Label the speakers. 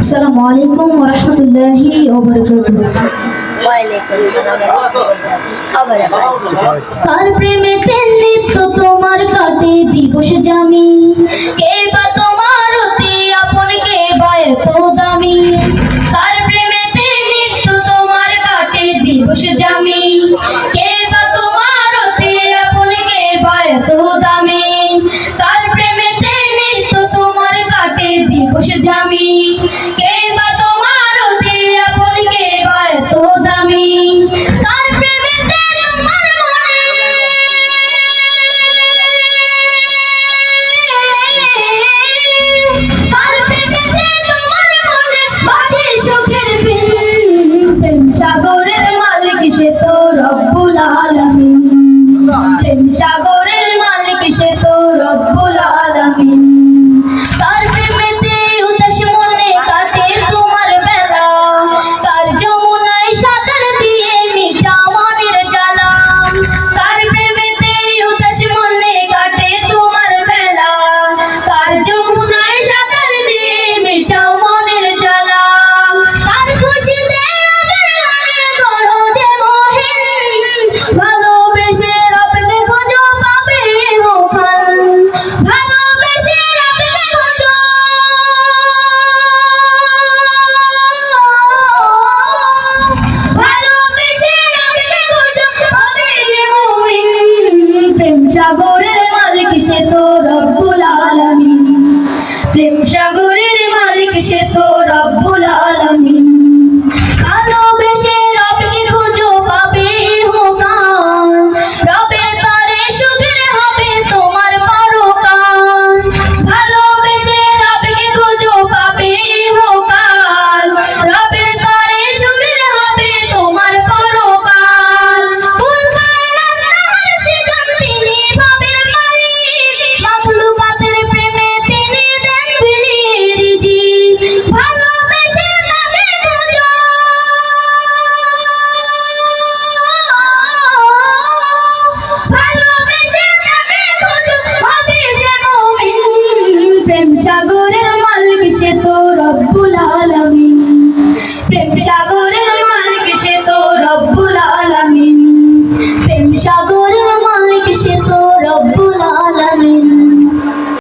Speaker 1: আসসালামু আলাইকুম ওয়া রাহমাতুল্লাহি ওয়া বারাকাতুহু
Speaker 2: ওয়ালাইকুম সালাম। আবার
Speaker 1: কার প্রেমেতে তোমার কাটে দিবস জামি? কে বা তোমার অতি আপন কে বা এত দামি? কার প্রেমেতে নিত্য তোমার কাটে দিবস জামি? কে বা তোমার অতি আপন কে বা এত দামি? Rabbul Alam. সাগরের মালিক সে তোর জাগরে